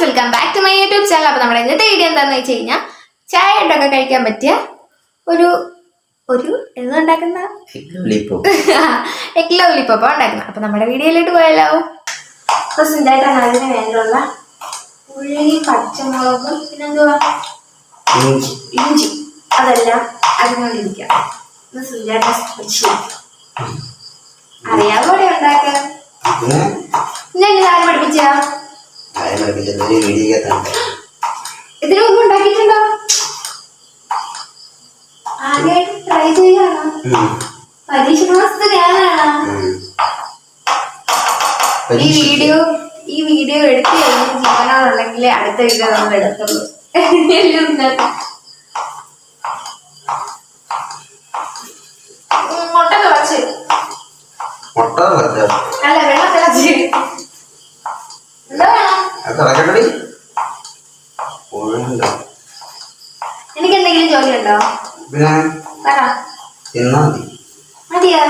Guys welcome back to my YouTube channel അപ്പൊ നമ്മുടെ ഇന്നത്തെ വീഡിയോ എന്താന്ന് വെച്ച് കഴിഞ്ഞാൽ ചായ ഇട്ടൊക്കെ കഴിക്കാൻ പറ്റിയ ഒരു ഒരു എന്തുണ്ടാക്കുന്ന എഗ് ലോലിപ്പോ ഉണ്ടാക്കുന്ന അപ്പൊ നമ്മുടെ വീഡിയോയിലോട്ട് പോയാലോ? അതിന് ഉള്ളി പച്ചമുളകും പിന്നെന്തുവാ? ഇഞ്ചി. അതെല്ലാം അതിനോടിരിക്കാം. ഇത് സിന്ധായിട്ട് സ്പെഷ്യൽ അറിയാവോടെ ഉണ്ടാക്കാൻ ഞാൻ ആരും പഠിപ്പിച്ചാ? ഇതിനു മുമ്പ് ഉണ്ടാക്കിയിട്ടുണ്ടോ? ആദ്യമായിട്ട് ട്രൈ ചെയ്യാണോ പരീക്ഷണ വസ്തു ഞാനാണോ ഈ വീഡിയോ ഈ വീഡിയോ എടുത്തു കഴിഞ്ഞ് ജീവനോടുണ്ടെങ്കിൽ അടുത്ത വീഡിയോ നമ്മൾ എടുത്തുള്ളൂ. മുട്ട തിളച്ച്. മുട്ട അല്ല വെള്ളം തിളച്ച്. അത് എനിക്ക് എന്തെങ്കിലും ജോലി ഉണ്ടോ പിന്നെ മതി. മതിയോ?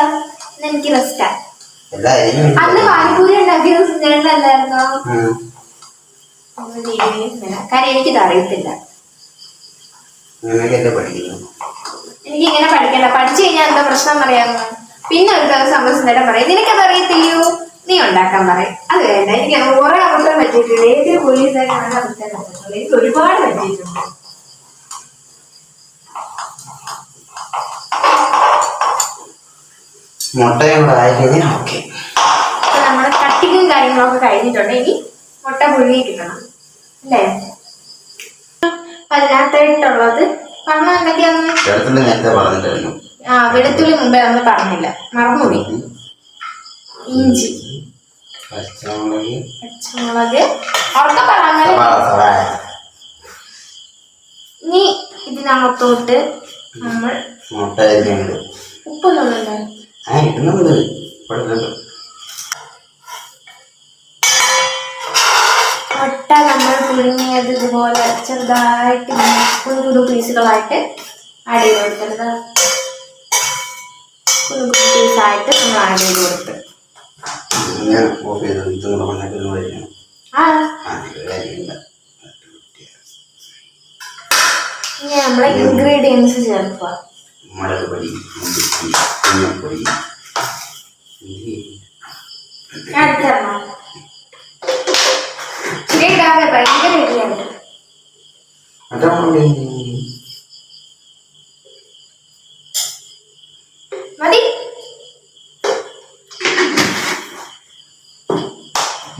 എനിക്ക് റെസ്റ്റാ. അന്ന് പാനിപ്പൂരി ഉണ്ടാക്കിയത്. കാര്യം എനിക്കിത് അറിയത്തില്ല. എനിക്ക് ഇങ്ങനെ പഠിക്കണ്ട. പഠിച്ചു കഴിഞ്ഞാൽ എന്താ പ്രശ്നം അറിയാമോ പിന്നെ ഒരു ദിവസം നമ്മൾ സുന്ദരം പറയും നിനക്കത് ഉണ്ടാക്കാൻ പറയും. അത് വേണ്ട. എനിക്ക് കുറെ അബദ്ധം പറ്റിയിട്ടില്ല ഏതൊരു നല്ല അബദ്ധം പറ്റിയിട്ടുള്ളത് എനിക്ക് ഒരുപാട് പറ്റിയിട്ടുണ്ട്. മുട്ടയും ഓക്കെ. അപ്പൊ നമ്മുടെ കട്ടിങ്ങും കാര്യങ്ങളൊക്കെ കഴിഞ്ഞിട്ടുണ്ട്. ഇനി മുട്ട പുഴുങ്ങി കിട്ടണം. അല്ലേ? അതിനകത്തായിട്ടുള്ളത് പറഞ്ഞ എന്തൊക്കെയാന്ന്? ചേർത്തുള്ള നേരത്തെ പറഞ്ഞിട്ടായിരുന്നു ആ വെളുത്തുള്ളി മുമ്പേ നമ്മൾ പറഞ്ഞില്ല. മറന്നുപോയി. ഇഞ്ചി. പച്ചമുളക്. പച്ചമുളക്. ഉറക്കെ ഇനി ഇതിനകത്തോട്ട് നമ്മൾ മുട്ട അരിഞ്ഞുണ്ട് ഉപ്പൊന്നുണ്ടോ ആ ഇടുന്നുണ്ട് കുഴപ്പമില്ല. മുട്ട നമ്മൾ പുഴുങ്ങിയത് ഇതുപോലെ ചെറുതായിട്ട് കുറുകുടു കുഞ്ഞു കുഞ്ഞു പീസുകളായിട്ട് ആഡ് ചെയ്ത് കൊടുക്കരുത്. കുഞ്ഞു കുഞ്ഞു പീസായിട്ട് നമ്മൾ ആഡ് ചെയ്ത് കൊടുത്ത്. ഞാൻ ഓഫ് ചെയ്തത് ഇതും കൂടെ വന്നിട്ട് വരികയാണ് ഇൻഗ്രീഡിയൻസ് ചേർക്കുക. മുളക് പൊടി മല്ലിപ്പൊടി ഇടിയാണ് അതാണ് മതി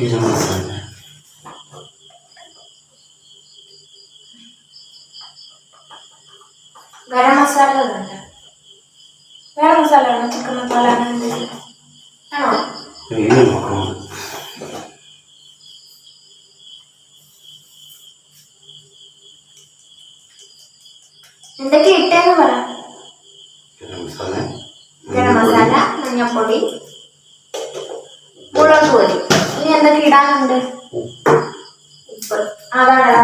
ഇത് മസാല ഗരം മസാല ഉണ്ട് വേറെ മസാല ആണോ ചിക്കൻ മസാല അങ്ങനെ എന്തെങ്കിലും? ആണോ ഇത് നോക്കണം എന്തൊക്കെ ഇട്ടേന്ന് പറ ഇത് മസാല ഗരം മസാല മഞ്ഞപ്പൊടി മുളക് പൊടി ഇനി എന്തൊക്കെ ഇടാനുണ്ട് ഉപ്പ് അതാടാ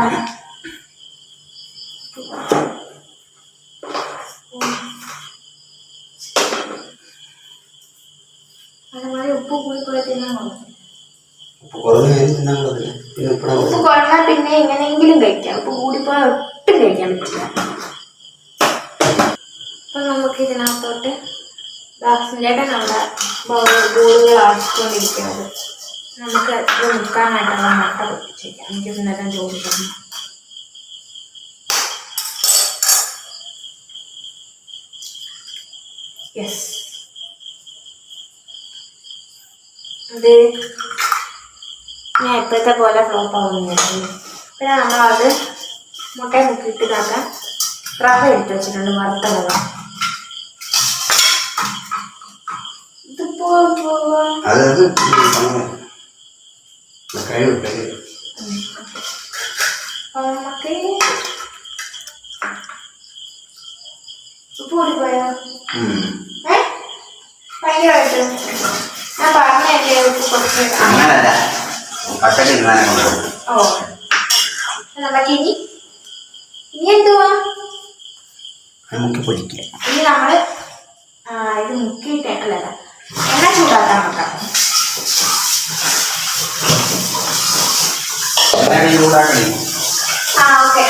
അതുപോലെ ഉപ്പ് കൂടി പോയി തിന്നാൻ ഉപ്പ് കുറവ് നേരം തിന്നാൻ പറ്റില്ല പിന്നെ ഉപ്പിടാൻ ഉപ്പ് കുറഞ്ഞാൽ പിന്നെ എങ്ങനെയെങ്കിലും കഴിക്കാം. ഉപ്പ് കൂടിപ്പോയാൽ ഒട്ടും കഴിക്കാൻ പറ്റില്ല. അപ്പൊ നമുക്ക് ഇതിനകത്തോട്ട് ചേട്ടൻ നമ്മുടെ ബോളുകൾ ആക്കിക്കൊണ്ടിരിക്കുന്നത്. നമുക്ക് ഇത് മുക്കാനായിട്ടുള്ള മട്ട പൊട്ടിച്ചേക്കാം. എനിക്ക് ഇന്നലെ ജോലി തന്നെ. യെസ് ഇത് ഞാൻ എപ്പോഴത്തെ പോലെ ഫ്ലോപ്പ് ആവുന്നില്ല പിന്നെ നമ്മളത് മുട്ടയെ മുക്കിയിട്ട് ഇതാക്കാൻ റവ എടുത്ത് വെച്ചിട്ടുണ്ട് വറുത്ത റവ. ഇതിപ്പോ നമുക്ക് ഉപ്പ് ഏ? ഭയങ്കരമായിട്ട്. ഞാൻ പറഞ്ഞല്ലേ ഉപ്പ് കുറച്ച് അങ്ങനല്ല. പച്ചക്ക് തിന്നാനും കൊണ്ടുപോകും ഓ. നമുക്ക് ഇനി? ഇനി എന്തുവാ? നമുക്ക് പൊരിക്കുക. ഇനി നമ്മൾ ഇത് മുക്കിയിട്ട് അല്ല അല്ല, എണ്ണ ചൂടാക്കാൻ നോക്കാം ചൂടാക്കണേ. ആ ഓക്കെ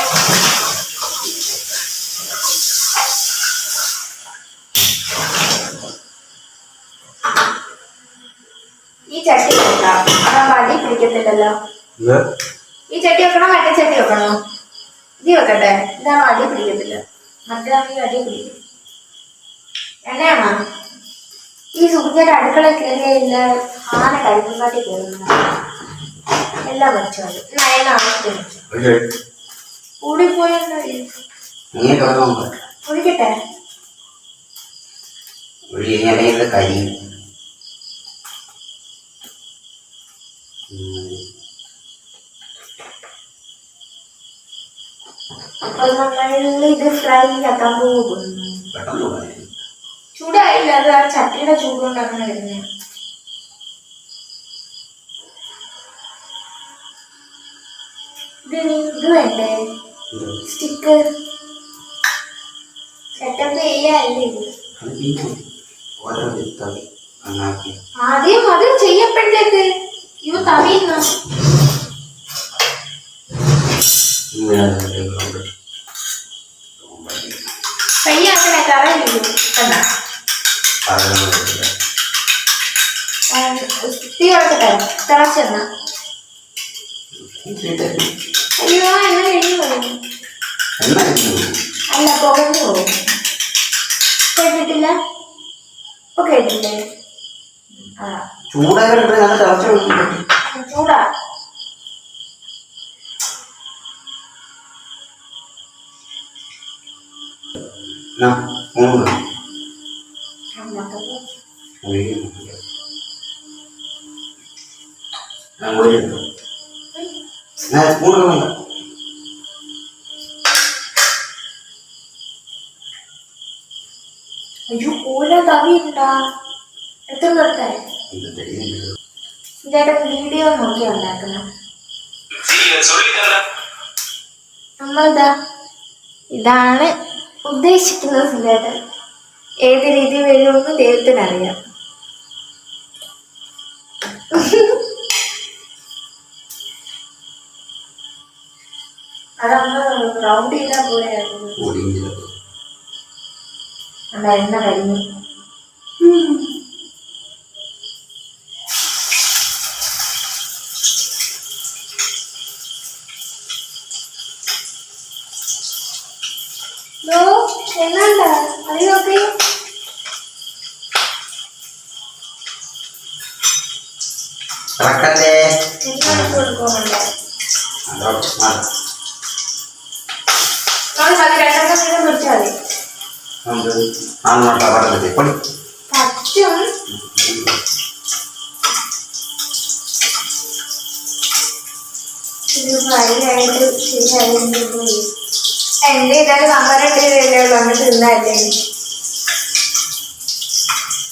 ഈ ചട്ടി വെക്കാം അതാ അടി പിടിക്കത്തില്ലല്ലോ ഇത് ഈ ചട്ടി വെക്കണോ? മറ്റേ ചട്ടി വെക്കണോ? ഇത് വെക്കട്ടെ. ഇതാ അടി പിടിക്കത്തില്ല. മറ്റേതാണെങ്കിൽ അടി പിടിക്കും. എണ്ണയാണോ ഈ സുഖിയുടെ അടുക്കള കയറിയില്ല ആന കരിമ്പാട്ടി കയറുന്ന. എല്ലാം കിടന്നു കുടിക്കട്ടെ ഒരു അപ്പൊ നമ്മൾ ഇത് ഫ്രൈ ആക്കാൻ പോകുന്നു. ചൂടായില്ല അത് ആ ചട്ടിയുടെ ചൂടുകൊണ്ട് അങ്ങനെ വരുന്നത്. ഇത് ഇത് വേണ്ടേ? സ്റ്റിക്ക് സെറ്റപ്പ് ചെയ്യാല്ലേ ആദ്യം അത് ചെയ്യപ്പെടുത്തേക്ക് ഇവ തവിയുന്ന കയ്യാക്കണേ തറയില്ലേ കണ്ട തീ കൊടുക്കട്ടെ തിളച്ചെന്ന അയ്യോ എണ്ണ കഴിഞ്ഞു പോയി അല്ല പുകഞ്ഞു പോകും കേട്ടിട്ടില്ല ഇപ്പൊ കേട്ടില്ലേ ആ ചൂടായിട്ട് നല്ല ചൂടാ മൂന്ന് വേണ്ട അയ്യോ കൂല തവിയുണ്ടാ എത്ര തെളിയുന്നില്ല. ചേട്ടൻ വീഡിയോ നോക്കി ഉണ്ടാക്കണം നമ്മളിതാ ഇതാണ് ഉദ്ദേശിക്കുന്നത് സുധേട്ടൻ ഏത് രീതി വരുമെന്ന് ദൈവത്തിനറിയാം. അതമ്മ റൗണ്ട് ചെയ്താൽ പോലെയായിരുന്നു. എണ്ണ കഴിഞ്ഞു നമുക്ക് നാന്നോട്ട് പറഞ്ഞത് പൊടി എന്റെ ഇതൊക്കെ നമ്മളുടെ ഇതല്ലേ ഉള്ളൂ നമ്മൾ തിന്നല്ലേ?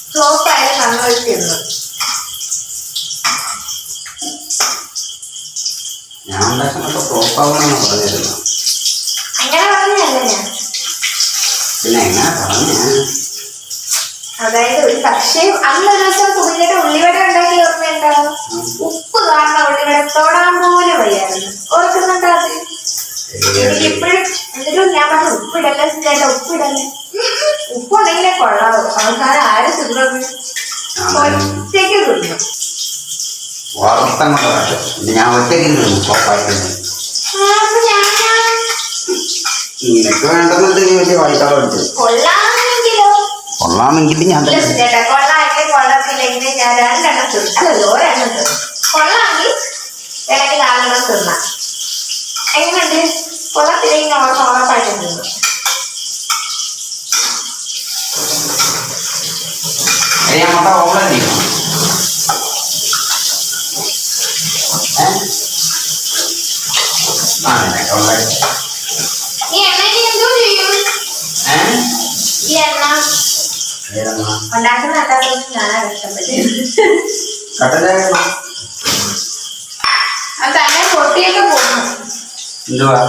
ഫ്ലോപ്പായാലും നമ്മൾ തിന്നു ഞാൻ ഉണ്ടാക്കുന്നൊക്കെ ഫ്ലോപ്പാവണമെന്ന് പറഞ്ഞിരുന്നു അങ്ങനെ പറഞ്ഞല്ല ഞാൻ പിന്നെ എങ്ങനെ പറഞ്ഞ? അതായത് ഒരു പക്ഷേ അന്ന് ഒരു ദിവസം കുഞ്ഞിന്റെ ഉള്ളിവട ഉണ്ടാക്കി ഓർമ്മയുണ്ടോ ഉപ്പ് കാരണം ഉള്ളിവട തൊടാൻ പോലും വയ്യായിരുന്നു. ഓർക്കുന്നുണ്ടോ അത്? എനിക്ക് ഇപ്പോഴും എന്നിട്ടും ഞാൻ പറഞ്ഞു ഉപ്പിടല്ലേ ചേട്ടാ ഉപ്പിടല്ലേ? ഉപ്പുണ്ടെങ്കിലേ കൊള്ളാവൂ. അവസാനം ആരും തിന്നത് ഒറ്റയ്ക്ക് തിന്നു. വളർത്തം കൊണ്ടതാണ് പിന്നെ ഞാൻ ഒറ്റയ്ക്ക് നിന്നു ഞാനാ നിനക്ക് വേണ്ടെന്നിട്ട് നീ വലിയ വായിക്കാതെ കൊള്ളാമെങ്കിലോ? കൊള്ളാമെങ്കിൽ ഞാൻ കൊള്ളാമെങ്കിൽ കൊള്ളത്തില്ലെങ്കിൽ ഞാൻ രണ്ടെണ്ണം തിന്നു അല്ലല്ലോ ഒരെണ്ണം തിന്നു കൊള്ളാമെങ്കിൽ വേണമെങ്കിൽ നാലെണ്ണം തിന്നാം എങ്ങനെയുണ്ട് കൊള്ളത്തില്ലെങ്കിൽ ഓർമ്മ ഉറപ്പായിട്ട് തിന്നു ഏയ് ഞാൻ മുട്ട ഓവളം ചെയ്യണം ഏ? ആ നിനക്ക് ഉണ്ടാക്കി. ഈ എണ്ണയിൽ എന്തോ ചെയ്യും ഏ? ഈ എണ്ണ ഏതെണ്ണ? ഉണ്ടാക്കുന്ന കഷ്ടപ്പെട്ടത്. കട്ടച്ചായ വേണോ? അത് തന്നെ പൊട്ടിയൊക്കെ പോന്നു എന്തുവാ?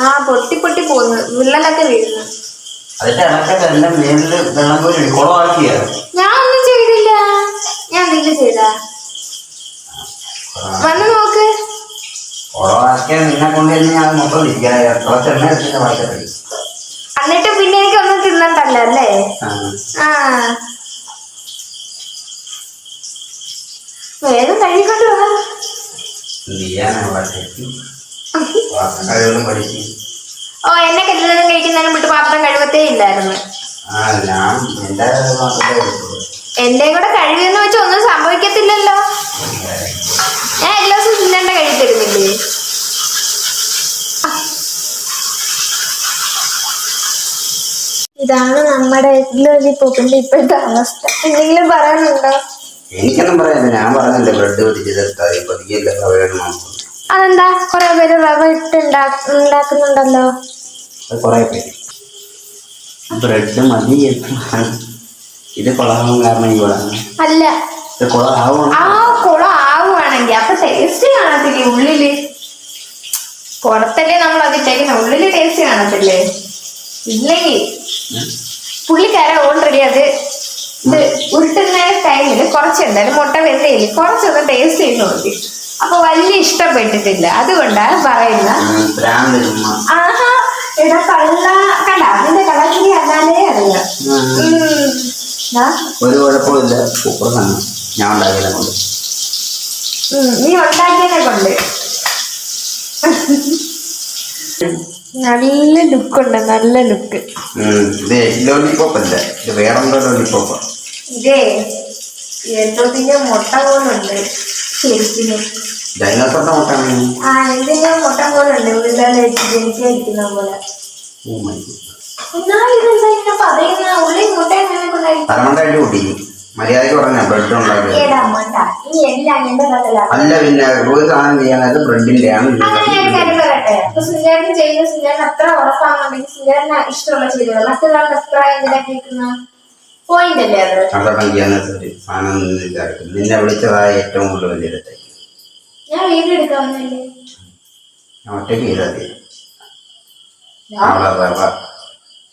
ആ പൊട്ടി പൊട്ടി പോന്നു വിള്ളലൊക്കെ വീഴുന്നു. അതിന്റെ ഇടയ്ക്കൊക്കെ എന്റെ മേലിൽ വെള്ളം കുളമാക്കിയ ഞാൻ ഒന്നും ചെയ്തില്ല. ഞാൻ എന്തെങ്കിലും ചെയ്താ? വന്ന് നോക്ക്. കുളമാക്കിയാൽ നിന്നെ കൊണ്ടുവന്ന് ഞാൻ മൊത്തം ഇരിക്കാതെ കുറച്ച് എണ്ണ എടുത്തിട്ട് എന്നിട്ട് പിന്നെ എനിക്ക് തിന്നണ്ടല്ലോ അല്ലേ ആ. വേഗം പഠിച്ചു ഓ എന്നെ കല്യാണം കഴിക്കുന്നതിന് വിട്ട് പാത്രം കഴുകത്തേ ഇല്ലായിരുന്നു. എന്റെ കൂടെ കഴിവെന്ന് വെച്ചാൽ ഒന്നും സംഭവിക്കത്തില്ലല്ലോ. ഞാൻ എല്ലാ ദിവസവും ഇല്ലാണ്ട് കഴുകി ഇതാണ് നമ്മുടെ ലോലിപ്പോപ്പിന്റെ ഇപ്പോഴത്തെ അവസ്ഥ. എന്തെങ്കിലും പറയാനുണ്ടോ? എനിക്കൊന്നും പറയാനില്ല. ഞാൻ പറഞ്ഞില്ല ബ്രെഡ് പൊതിച്ചെടുത്താൽ പതിയല്ല വേണം അതെന്താ? കുറെ പേര് റവ ഇട്ട് ഉണ്ടാ- ഉണ്ടാക്കുന്നുണ്ടല്ലോ. അത് കുറേ പേര്. ബ്രെഡ് മതി ഇത് കൊളാവും കാരണം ഈ കൊളാണ് അല്ല. ഇത് കൊളാവണം ആ കുളം ആവുകയാണെങ്കിൽ അപ്പൊ ടേസ്റ്റ് കാണത്തില്ലേ ഉള്ളിൽ? പുറത്തല്ലേ നമ്മൾ അത് ഇട്ടേക്കുന്ന. ഉള്ളിൽ ടേസ്റ്റ് കാണത്തില്ലേ? ഇല്ലെങ്കിൽ പുള്ളിക്കാരൻ ഓൾറെഡി അത് ഇത് ഉരുട്ടുന്ന ടൈമിൽ കുറച്ച് എന്തായാലും മുട്ട വെന്തയിൽ കുറച്ചൊന്ന് ടേസ്റ്റ് ചെയ്ത് നോക്കി. അപ്പൊ വലിയ ഇഷ്ടപ്പെട്ടിട്ടില്ല. അതുകൊണ്ടാണ് പറയുന്ന. ആഹാ. എടാ കള്ള കണ്ട അതിന്റെ കളക്കിനി അല്ലാതെ അറിയാം. ഒരു കുഴപ്പമില്ല സൂപ്പർ ഞാൻ ഉണ്ടാക്കിയതിനെ കൊണ്ട്. നീ ഉണ്ടാക്കിയതിനെ കൊണ്ട്. നല്ല ലുക്ക് ഉണ്ട് നല്ല ലുക്ക്. ഇത് ലോലിപോപ്പ് അല്ല ഇത് വേറെന്തോ ലോലിപോപ്പ് ഇതേ എന്തോത്തിന്റെ മുട്ട പോലുണ്ട് ശരിക്കും ഡൈനോസറിന്റെ മുട്ടാണ് ആ ഇതിന്റെ മുട്ട പോലുണ്ട് ഉള്ളിലെ ജനിക്കാതിരിക്കുന്ന പോലെ. Oh my god. എന്നാലും ഇതെന്താ ഇങ്ങനെ പറയുന്ന? ഉള്ളി മുട്ട എങ്ങനെ കൊണ്ടായി തലമണ്ടായിട്ട് കൂട്ടി? മര്യാദയ്ക്ക് പറഞ്ഞ ബ്രെഡ് കഥയിലാണ് അല്ല പിന്നെ ഒരു സാധനം അപ്പൊ സുജാരൻ ചെയ്യുന്ന സുജാരൻ അത്ര ഉറപ്പാണെന്നുണ്ടെങ്കിൽ സുജാരന് ഇഷ്ടമുള്ള ചെയ്തത്? മറ്റൊരാളുടെ അഭിപ്രായം എന്തിനാ കേൾക്കുന്ന പോയിന്റ് അല്ലേ അത്? നിന്നെ വിളിച്ചതായ ഏറ്റവും കൂടുതൽ വലിയ തെറ്റായി ഞാൻ വീഡിയോ എടുക്കാവുന്നല്ലേ ഞാൻ ഒറ്റയ്ക്ക് ചെയ്താൽ മതി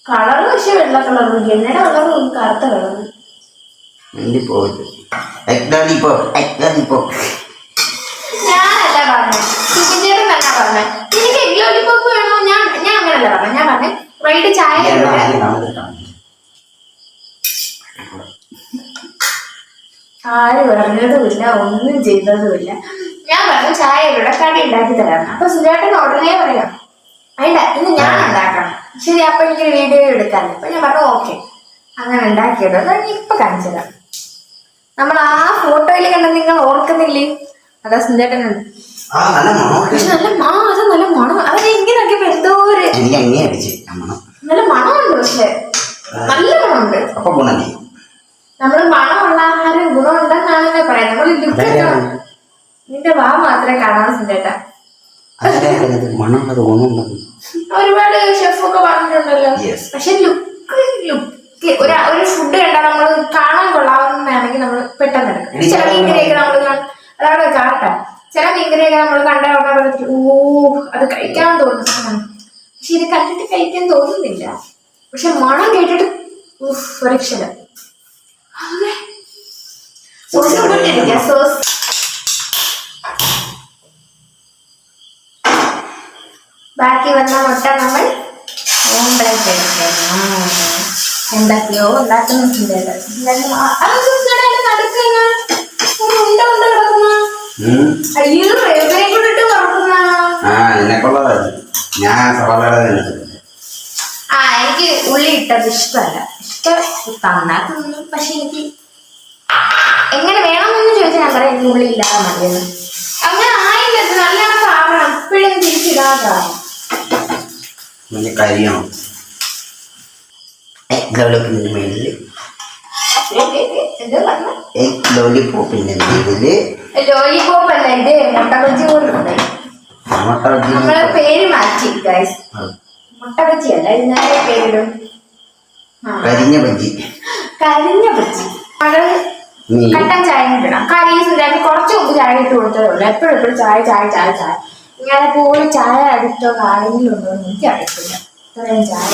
കളർ പക്ഷെ വെള്ള കളറും കറുത്ത കളറും വേണ്ടി ഞാനല്ല ഞാൻ പറഞ്ഞ ഞാൻ പറഞ്ഞ വൈകിട്ട് ചായ. ആര് പറഞ്ഞതുമില്ല ഒന്നും ചെയ്തതുമില്ല ഞാൻ പറഞ്ഞു ചായയിലൂടെ കടി ഉണ്ടാക്കി തരാം. അപ്പൊ സുരേട്ടൻ ഉടനെ പറയാം വേണ്ട ഇന്ന് ഞാൻ ഉണ്ടാക്കണം. ശരി അപ്പൊ എനിക്ക് വീഡിയോ എടുക്കാമല്ലോ അപ്പൊ ഞാൻ പറഞ്ഞു ഓക്കെ. അങ്ങനെ ഉണ്ടാക്കിയത് അത് ഞാൻ ഇപ്പൊ കാണിച്ചു തരാം. നമ്മൾ ആ ഫോട്ടോയിൽ കണ്ട നിങ്ങൾ ഓർക്കുന്നില്ലേ? അതാ സുന്ദേട്ടൻ ആ നല്ല മണം പക്ഷെ നല്ല മാ അത് നല്ല മണം. അത് ഇങ്ങനെയൊക്കെ എന്തോ ഒരു എനിക്ക് അങ്ങേ അടിച്ച്. മണം. നല്ല മണമുണ്ട് പക്ഷെ. നല്ല മണമുണ്ട്. അപ്പൊ ഗുണം ചെയ്യും നമ്മൾ മണമുള്ള ആഹാരം ഗുണമുണ്ടെന്നാണ് ഞാൻ പറയാം നമ്മൾ ലുക്ക് നിന്റെ വാ മാത്രമേ കാണാൻ മണമുള്ളത് ഗുണമുണ്ടെന്ന് ഒരുപാട് ഷെഫൊക്കെ പറഞ്ഞിട്ടുണ്ടല്ലോ. പക്ഷെ ലുക്ക് ലുക്ക് ഒരു ഒരു ഫുഡ് കണ്ടാൽ നമ്മൾ കാണാൻ കൊള്ളാവുന്നതാണെങ്കിൽ നമ്മൾ പെട്ടെന്ന് എടുക്കും. ചില മീൻകറിയൊക്കെ നമ്മൾ അതാണ് കാണട്ടെ ചില മീൻകറിയൊക്കെ നമ്മൾ കണ്ടാൽ ഉടനെ പറഞ്ഞിട്ട് ഓ അത് കഴിക്കാൻ തോന്നുന്നു പക്ഷെ ഇത് കണ്ടിട്ട് കഴിക്കാൻ തോന്നുന്നില്ല. പക്ഷെ മണം കേട്ടിട്ട്. സോസ് ബാക്കി വന്ന മുട്ട നമ്മൾ ഓംപ്ലേറ്റ് എടുക്കണം. എന്തൊക്കെയോ ഉണ്ടാക്കുന്നുണ്ടായിരുന്നു. അയ്യോ എവിടെ കൊണ്ടിട്ട് വറക്കുന്ന ആ നിനക്കുള്ളതാണ് ഞാൻ സവാളയുടെ തിന്നിട്ടില്ല ആ എനിക്ക് ഉള്ളി ഇട്ടത് ഇഷ്ടമല്ല. ഇഷ്ടം തന്നാ തിന്നും പക്ഷെ എനിക്ക് എങ്ങനെ വേണമെന്ന് ചോദിച്ചാൽ ഞാൻ പറയാം എനിക്ക് ഉള്ളി ഇല്ലാതെ മതിയെന്ന്. അങ്ങനെ ആയില്ല നല്ല സാധനം എപ്പോഴും തിരിച്ചിടാതാണ് കരിയണം. എഗ് എന്താ പറഞ്ഞ? എഗ് ലോലിപ്പോപ്പിന്റെ മേലിൽ. ലോലിപോപ്പ് അല്ല ഇത് മുട്ട ബജ്ജി. നമ്മളെ പേര് മാറ്റി ഗൈസ് ആ, മുട്ട ബജ്ജി അല്ല ഇന്നലെ പേരിടും. കരിഞ്ഞ ബജ്ജി. കരിഞ്ഞ ബജ്ജി. അത് കട്ടൻ ചായ ഇടണം. കാര്യം സുരാജ് കുറച്ച് മുമ്പ് ചായ ഇട്ട് കൊടുത്തതേ ഉള്ളൂ. എപ്പോഴും എപ്പോഴും ചായ ചായ ചായ ചായ. ഇങ്ങനെ പോലും ചായ അടുത്തോ കാര്യങ്ങളുണ്ടോ എന്ന് എനിക്ക് അറിയത്തില്ല ഇത്രയും ചായ.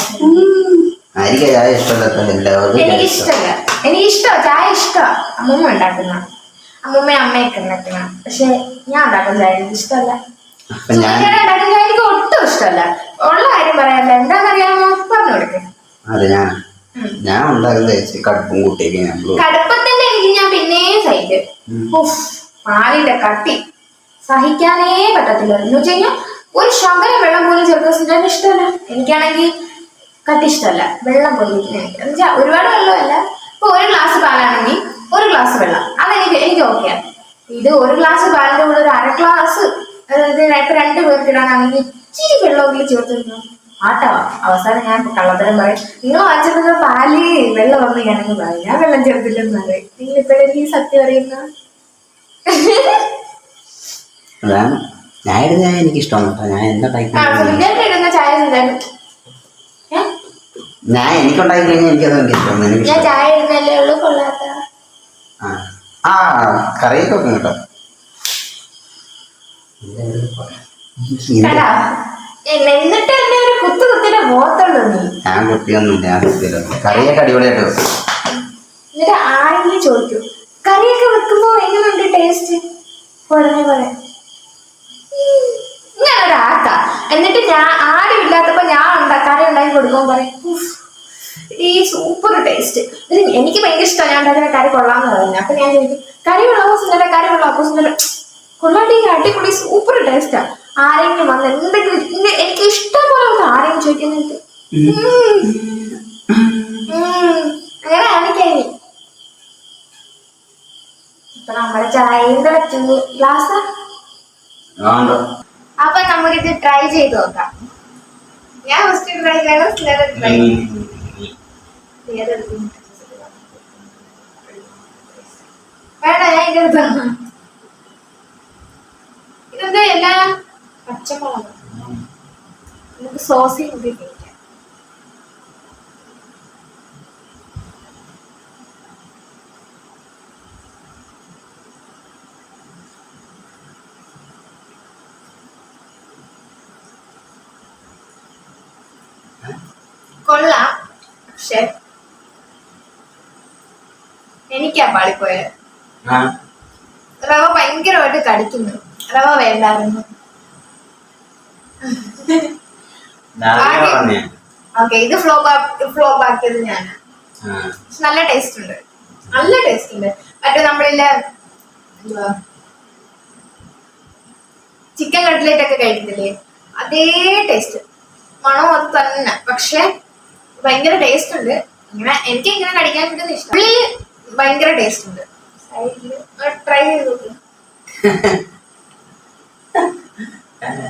ആയിരിക്കും ചായ ഇഷ്ടമല്ലാത്ത എല്ലാവർക്കും ചായ എനിക്ക് ഇഷ്ടം. എനിക്ക് ഇഷ്ടമാണ് ചായ ഇഷ്ടമാണ് അമ്മൂമ്മ ഉണ്ടാക്കുന്ന. അമ്മൂമ്മയും അമ്മയൊക്കെ ഉണ്ടാക്കണം പക്ഷെ ഞാൻ ഉണ്ടാക്കുന്ന ചായ എനിക്ക് ഇഷ്ടമല്ല. അപ്പൊ ഞാൻ എനിക്ക് ഒട്ടും ഇഷ്ടമല്ല. ഉള്ള കാര്യം പറയാനല്ല എന്താണെന്നറിയാമോ? പറഞ്ഞു കൊടുക്കേ. അതെ ഞാൻ ഞാൻ ഉണ്ടാക്കുന്ന കടുപ്പും കൂട്ടിയൊക്കെ നമ്മൾ കടുപ്പത്തിന്റെ എനിക്ക് ഞാൻ പിന്നെയും സഹിക്കും. പാലിന്റെ കട്ടി. സഹിക്കാനേ പറ്റത്തില്ല. എന്ന് വെച്ച് കഴിഞ്ഞാൽ ഒരു ശകലം വെള്ളം പോലും ചെറുപ്പം ഞാൻ ഇഷ്ടമല്ല. എനിക്കാണെങ്കിൽ കട്ടി ഇഷ്ടമല്ല. വെള്ളം പോലും എന്ന് വെച്ചാൽ ഒരുപാട് വെള്ളമല്ല. ഇപ്പൊ ഒരു ഗ്ലാസ് പാലാണെങ്കിൽ ഒരു ഗ്ലാസ് വെള്ളം. അതെനിക്ക് എനിക്ക് ഓക്കെയാണ് ഇത് ഒരു ഗ്ലാസ് പാലിന്റെ കൂടെ ഒരു അര ഗ്ലാസ് അതായത് രണ്ട് പേർക്ക് ഇടാനാണെങ്കിൽ ഇച്ചിരി വെള്ളമെങ്കിലും ചേർത്ത് വെക്കണം ആട്ടവാ അവസാനം ഞാൻ കള്ളത്തരം പറയും. നിങ്ങൾ വായിച്ചിരുന്ന പാൽ വെള്ളം വന്ന് ഞാനങ്ങ് പറയും. ഞാൻ വെള്ളം ചേർത്തില്ലെന്ന് പറയും. നിങ്ങൾ ഇപ്പോഴെനിക്ക് സത്യം അറിയുന്ന? അതാണ്. ഞാൻ ഇടുന്ന ചായ എനിക്ക് ഇഷ്ടമാണ് കേട്ടോ. ഞാൻ എന്താ ഇടുന്ന ചായ? ഞാൻ എനിക്കുണ്ടാക്കി കഴിഞ്ഞാൽ എനിക്കത് എനിക്ക് ഇഷ്ടമാണ് കൊള്ളാത്ത. ആ കറിയൊക്കെ വെക്കും കേട്ടോ. എന്നിട്ട് എന്നെ ഒരു കുത്തു കുത്തിന്റെ മുഖത്തുള്ളൂ നീ. ഞാൻ കുട്ടിയൊന്നുമില്ല ഞാൻ കറിയൊക്കെ അടിപൊളിയായിട്ട് വെക്കും. എന്നിട്ട് ആരെങ്കിലും ചോദിക്കും കറിയൊക്കെ വെക്കുമ്പോ എങ്ങനെയുണ്ട് ടേസ്റ്റ് ഉടനെ പറയാം എന്നിട്ട് ഞാൻ ആരും ഇല്ലാത്തപ്പോ ഞാൻ ഉണ്ടാ കറി ഉണ്ടാക്കി കൊടുക്കുമ്പോ പറയും ഈ സൂപ്പർ ടേസ്റ്റ് എനിക്ക് ഭയങ്കര ഇഷ്ടമാണ് ഞാൻ ഉണ്ടാക്കുന്ന കറി കൊള്ളാന്ന് പറഞ്ഞു അപ്പൊ ഞാൻ ചോദിക്കും കറി കൊള്ളാമോ സുന്ദര? കറി കൊള്ളാമോ സുന്ദര? കൊള്ളാണ്ടി അടിപൊളി സൂപ്പർ ടേസ്റ്റാ ആരെങ്കിലും വന്ന് എന്തെങ്കിലും എനിക്ക് ഇഷ്ടം പോലെ ആരെങ്കിലും ചോദിക്കുന്നുണ്ട്. അങ്ങനെ കാണിക്കാനി ഇപ്പൊ നമ്മുടെ ചായ ഗ്ലാസ്? അപ്പൊ നമുക്കിത് ട്രൈ ചെയ്ത് നോക്കാം. ഞാൻ ഫസ്റ്റ് ട്രൈ ചെയ്യണം സ്നെഹ ട്രൈ വേണ്ട ഞാൻ ഇതെടുത്ത ഇതെന്താ എല്ലാ പച്ചമുളക്? നമുക്ക് സോസിൽ കൂടി കഴിക്കാം കൊള്ളാം. പക്ഷെ എനിക്കാ പാളിപ്പോയത്. റവ ഭയങ്കരമായിട്ട് കടിക്കുന്നു. റവ വേണ്ടായിരുന്നു. ഓക്കെ ഇത് ഫ്ലോപ്പ് ഫ്ലോപ്പ് ആക്കിയത് ഞാൻ നല്ല ടേസ്റ്റ് ഉണ്ട്. നല്ല ടേസ്റ്റ് ഉണ്ട്. മറ്റേ നമ്മളില്ല ചിക്കൻ കട്ട്ലേറ്റ് ഒക്കെ കഴിക്കത്തില്ലേ? അതേ ടേസ്റ്റ് മണം അത് തന്നെ. പക്ഷെ ഭയങ്കര ടേസ്റ്റ് ഉണ്ട്. ഇങ്ങനെ എനിക്ക് ഇങ്ങനെ കടിക്കാൻ കിട്ടുന്ന ഇഷ്ടം. ഭയങ്കര ടേസ്റ്റ് ഉണ്ട്. ട്രൈ ചെയ്ത് നോക്ക് ഞാൻ എനിക്ക് അല്ലേ റവയുടെ പ്രശ്നമല്ലേ ഉള്ളൂ എന്നാലും ബ്രെഡ് തന്നെ അത്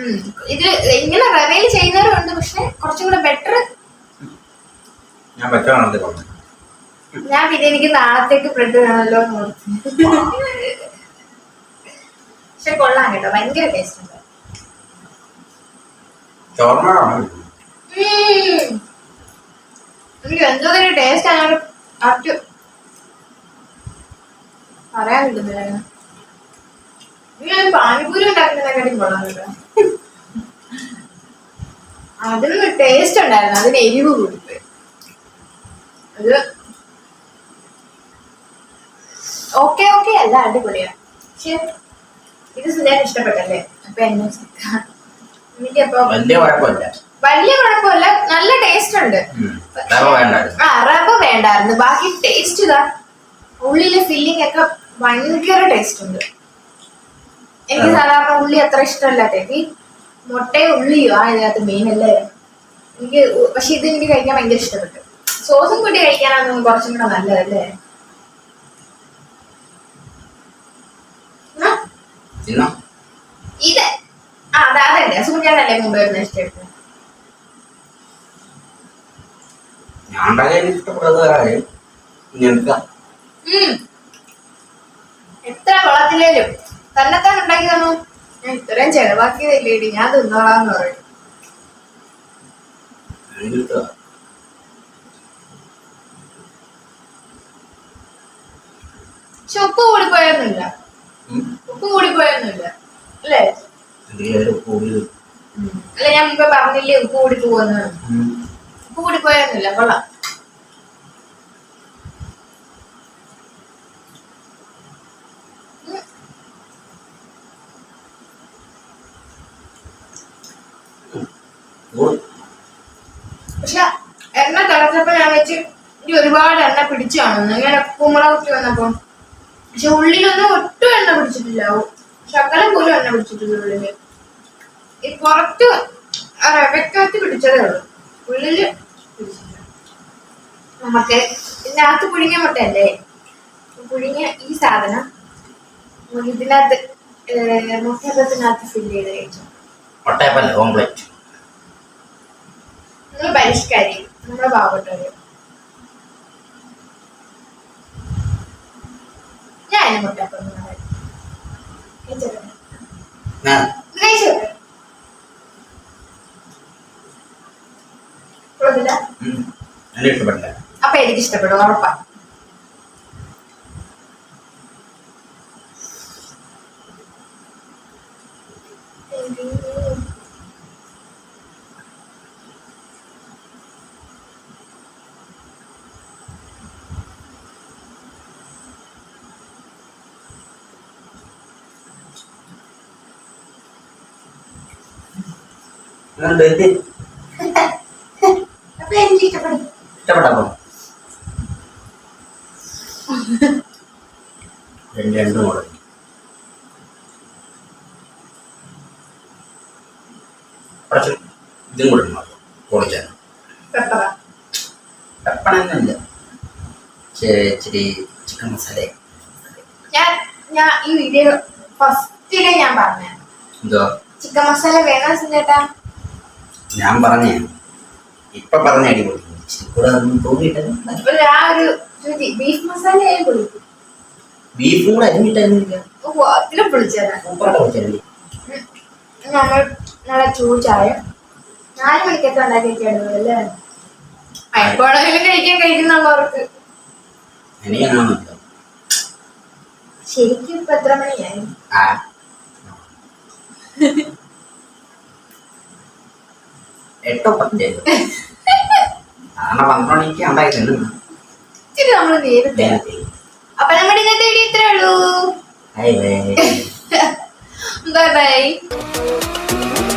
ഉം. ഇത് ഇങ്ങനെ റവയിൽ ചെയ്യുന്നവരുണ്ട് പക്ഷെ കുറച്ചും കൂടെ ബെറ്റർ ഞാൻ ഞാൻ പിന്നെ എനിക്ക് നാളത്തേക്ക് ബ്രെഡ് വേണമല്ലോ. പക്ഷെ കൊള്ളാം കേട്ടോ ഭയങ്കര ടേസ്റ്റ് ഉണ്ട്. എനിക്ക് എന്തോ തന്നെ ടേസ്റ്റ് ആണ്. കറക്റ്റ് പറയാൻ കിട്ടുന്നില്ല ഞാൻ പാനിപൂരി ഉണ്ടാക്കുന്നതിനെക്കാട്ടി കൊള്ളാം അതിന് ടേസ്റ്റ് ഉണ്ടായിരുന്നു. അതിന് എരിവ് കൊടുത്ത് അത് ഓക്കെ ഓക്കെ അല്ല അടിപൊളിയാ. പക്ഷെ ഇത് സുധാൻ ഇഷ്ടപ്പെട്ടല്ലേ? അപ്പൊ എന്നെ ഇഷ്ടം. എനിക്കപ്പോ വലിയ കുഴപ്പമില്ല. വലിയ കുഴപ്പമില്ല. നല്ല ടേസ്റ്റ് ഉണ്ട്. ആ റവ വേണ്ടായിരുന്നു. ബാക്കി ടേസ്റ്റ് ഇതാ. ഉള്ളിലെ ഫില്ലിംഗ് ഒക്കെ ഭയങ്കര ടേസ്റ്റ് ഉണ്ട്. എനിക്ക് സാധാരണ ഉള്ളി അത്ര ഇഷ്ടമല്ലാത്ത ഈ മുട്ടയും ഉള്ളിയോ ആ ഇതിനകത്ത് മെയിൻ അല്ലേ? എനിക്ക് പക്ഷെ ഇത് എനിക്ക് കഴിക്കാൻ ഭയങ്കര ഇഷ്ടപ്പെട്ടു. സോസും കൂടി കഴിക്കാനാണ് കുറച്ചും കൂടെ നല്ലതല്ലേ ഇത്. ആ അതാ അതല്ലേ സൂര്യാനല്ലേ മുമ്പ് വരുന്ന ഇഷ്ടപ്പെട്ടു കാര്യം ഇനി എടുക്കാം എത്ര കൊള്ളത്തില്ലേലും തന്നെത്താൻ ഉണ്ടാക്കി തന്നു. ഞാൻ ഇത്രയും ചെലവാക്കിയതല്ലേടി ഞാൻ തിന്നോളാന്ന് പറയും. പക്ഷെ ഉപ്പ് കൂടിപ്പോയൊന്നുമില്ല. ഉപ്പ് കൂടിപ്പോയൊന്നുമില്ല. അല്ലേ? അല്ല ഞാൻ മുമ്പ് പറഞ്ഞില്ലേ ഉപ്പ് കൂടി പോകുന്നു. കൂടി പോയൊന്നുമില്ല കൊള്ളാം. പക്ഷെ എണ്ണ തിളച്ചപ്പോ ഞാൻ വെച്ച് ഇനി ഒരുപാട് എണ്ണ പിടിച്ചു കാണുന്നു. ഇങ്ങനെ കുമ്പള കുത്തി വന്നപ്പോ. പക്ഷെ ഉള്ളിലൊന്നും ഒട്ടും എണ്ണ പിടിച്ചിട്ടില്ല. ശകലം പോലും എണ്ണ പിടിച്ചിട്ടില്ല ഉള്ളിൽ. ഈ പുറത്ത് റവയ്ക്കകത്ത് പിടിച്ചതേ ഉള്ളൂ. ഉള്ളിൽ നമുക്ക് ഇതിനകത്ത് പുഴുങ്ങിയ മുട്ടയല്ലേ? പുഴുങ്ങിയ ഈ സാധനം ഇതിനകത്ത് മുട്ടത്തിനകത്ത് മുട്ടയപ്പത്തിനകത്ത് ഫില്ല് ചെയ്ത് കഴിച്ചു ഓംപ്ലേറ്റ് നിങ്ങൾ പരിഷ്കാരി നമ്മുടെ പാവപ്പെട്ടവര്. ഞാൻ അതിന് മുട്ടപ്പം ഞാൻ ഉം, എന്നെ ഇഷ്ടപ്പെട്ടില്ല അപ്പൊ എനിക്ക് ഇഷ്ടപ്പെടും ഉറപ്പാ എങ്ങനുണ്ട് ഇത്? അപ്പൊ എനിക്ക് ഇഷ്ടപ്പെടും ഇഷ്ടപ്പെട്ടപ്പോ രണ്ട് മോഡൽ ഇതും കൂടെ ഇടണം പൊളിച്ചാണ് പെപ്പറ. ഇച്ചിരി ചിക്കൻ മസാല. ഞാൻ ഞാൻ ഈ വീഡിയോ ഫസ്റ്റിലെ ഞാൻ പറഞ്ഞ. എന്തോ? ചിക്കൻ മസാല വേണം ചേട്ടാ ഞാൻ പറഞ്ഞേ. ഇപ്പൊ പറഞ്ഞ അടിപൊളി കൂടെ ഒന്നും തോന്നിയിട്ടില്ല. ആ ഒരു ബീഫ് മസാല ആയാലും ബീഫും കൂടെ അതിലും സൂപ്പറായിട്ട് പൊളിച്ചല്ലേ നമ്മൾ നല്ല ചൂട് ചായ. നാല് മണിക്കൊക്കെ ഉണ്ടാക്കി വെക്കാണ് അല്ലേ? എപ്പോഴെങ്കിലും കഴിക്കാൻ കഴിക്കുന്നുള്ളവർക്ക് എനിക്ക് അങ്ങനെയൊന്നുമില്ല ശരിക്കും ഇപ്പൊ എത്ര മണിയായി? ആ. എട്ടോ പത്തിന്റെയോ കാരണം പന്ത്രണ്ട് മണിക്ക് ഉണ്ടാക്കി ഇച്ചിരി നമ്മൾ നേരത്തെ നേരത്തെ. അപ്പൊ നമ്മുടെ ഇന്നത്തെ വീഡിയോ ഇത്രേ ഉള്ളൂ. Bye bye